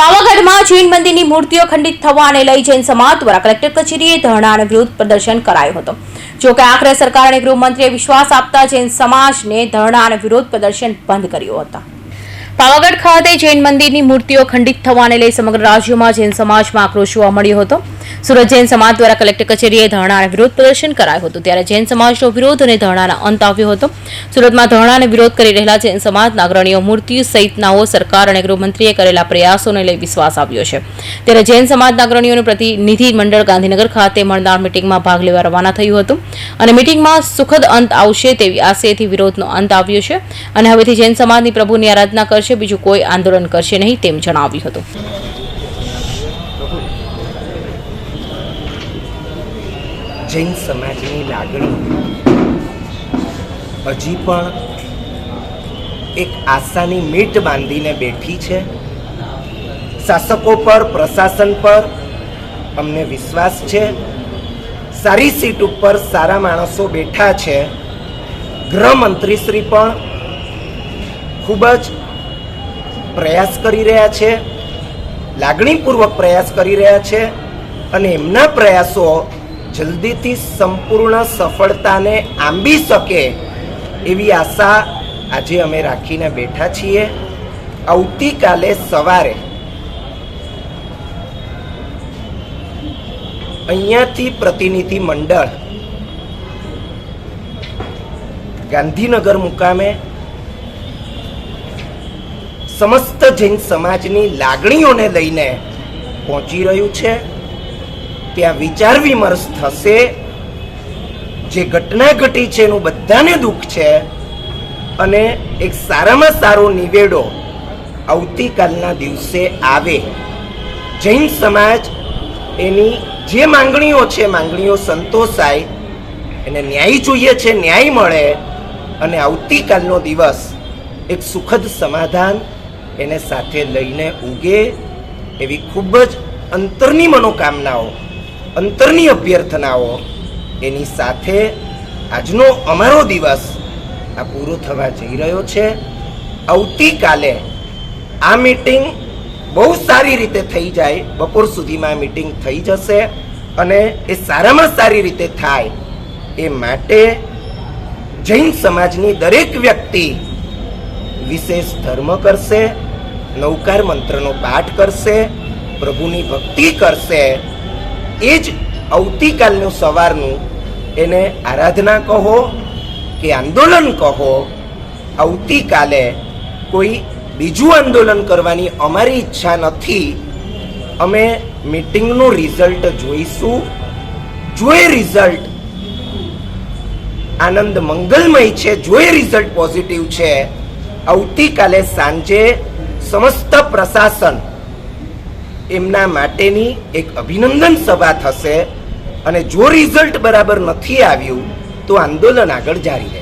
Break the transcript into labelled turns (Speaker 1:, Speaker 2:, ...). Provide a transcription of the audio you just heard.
Speaker 1: પાવાગઢમાં જૈન મંદિરની મૂર્તિઓ ખંડિત થવાને લઈ જૈન સમાજ દ્વારા કલેક્ટર કચેરીએ ધરણા અને વિરોધ પ્રદર્શન કરાયો હતો. જો કે આખરે સરકાર અને ગૃહમંત્રીએ વિશ્વાસ આપતા જૈન સમાજને ધરણા અને વિરોધ પ્રદર્શન બંધ કર્યો હતા. પાવાગઢ ખાતે જૈન મંદિરની મૂર્તિઓ ખંડિત થવાને લઈ સમગ્ર રાજ્યમાં જૈન સમાજમાં આક્રોશ જોવા મળ્યો હતો. સુરત જૈન સમાજ દ્વારા કલેક્ટર કચેરીએ ધરણા વિરોધ પ્રદર્શન કરાયું હતું. ત્યારે જૈન સમાજનો વિરોધ અને ધરણાના અંત આવ્યો હતો. સુરતમાં ધરણા અને વિરોધ કરી રહેલા જૈન સમાજના અગ્રણીઓ મૂર્તિ સહિતનાઓ સરકાર અને ગૃહમંત્રીએ કરેલા પ્રયાસોને લઈ વિશ્વાસ આવ્યો છે. ત્યારે જૈન સમાજના અગ્રણીઓનું પ્રતિનિધિ મંડળ ગાંધીનગર ખાતે મળનાર મિટિંગમાં ભાગ લેવા રવાના થયું હતું. અને મિટિંગમાં સુખદ અંત આવશે તેવી આશયથી વિરોધનો અંત આવ્યો છે. અને હવેથી જૈન સમાજની પ્રભુની આરાધના કરશે, બીજું કોઈ આંદોલન કરશે નહીં તેમ જણાવ્યું હતું.
Speaker 2: જૈન સમાજની લાગણી. હજી પણ એક આશાની મીટ બાંધીને બેઠી છે. શાસકો પર, પ્રશાસન પર અમને વિશ્વાસ છે. સારી સીટ ઉપર સારા માણસો બેઠા છે. ગૃહમંત્રીશ્રી પણ ખૂબ જ પ્રયાસ કરી રહ્યા છે. લાગણીપૂર્વક પ્રયાસ કરી રહ્યા છે. અને એમના પ્રયાસો જલ્દીથી સંપૂર્ણ સફળતાને આંબી શકે એવી આશા આજે અમે રાખીને બેઠા છીએ. આવતીકાલે સવારે અહીંયાથી પ્રતિનિધિ મંડળ ગાંધીનગર મુકામે સમસ્ત જૈન સમાજની લાગણીઓને લઈને પહોંચી રહ્યું છે. ત્યાં વિચાર વિમર્શ થશે. જે ઘટના ઘટી છે એનું બધાને દુઃખ છે. અને એક સારામાં સારો નિવેડો આવતીકાલના દિવસે આવે. જૈન સમાજ એની જે માંગણીઓ છે, માંગણીઓ સંતોષાય, એને ન્યાય જોઈએ છે, ન્યાય મળે અને આવતીકાલનો દિવસ એક સુખદ સમાધાન એને સાથે લઈને ઉગે એવી ખૂબ જ અંતરની મનોકામનાઓ અંતરની અભ્યર્થનાઓ એની સાથે આજનો અમારો દિવસ આ પૂરો થવા જઈ રહ્યો છે. આવતીકાલે આ મીટિંગ બહુ સારી રીતે થઈ જાય. બપોર સુધીમાં મીટિંગ થઈ જશે અને એ સારામાં સારી રીતે થાય એ માટે જૈન સમાજની દરેક વ્યક્તિ વિશેષ ધર્મ કરશે, નૌકાર મંત્રનો પાઠ કરશે, પ્રભુની ભક્તિ કરશે એ જ આવતીકાલનું સવારનું એને આરાધના કહો કે આંદોલન કહો. આવતીકાલે કોઈ બીજું આંદોલન કરવાની અમારી ઈચ્છા નથી. અમે મિટિંગનું રિઝલ્ટ જોઈશું. જો એ રિઝલ્ટ આનંદ મંગલમય છે, જો રિઝલ્ટ પોઝિટિવ છે, આવતીકાલે સાંજે સમસ્ત પ્રશાસન એમના માટેની એક અભિનંદન સભા થશે અને જો રિઝલ્ટ બરાબર નથી આવ્યું, તો આંદોલન આગળ જારી રહેશે.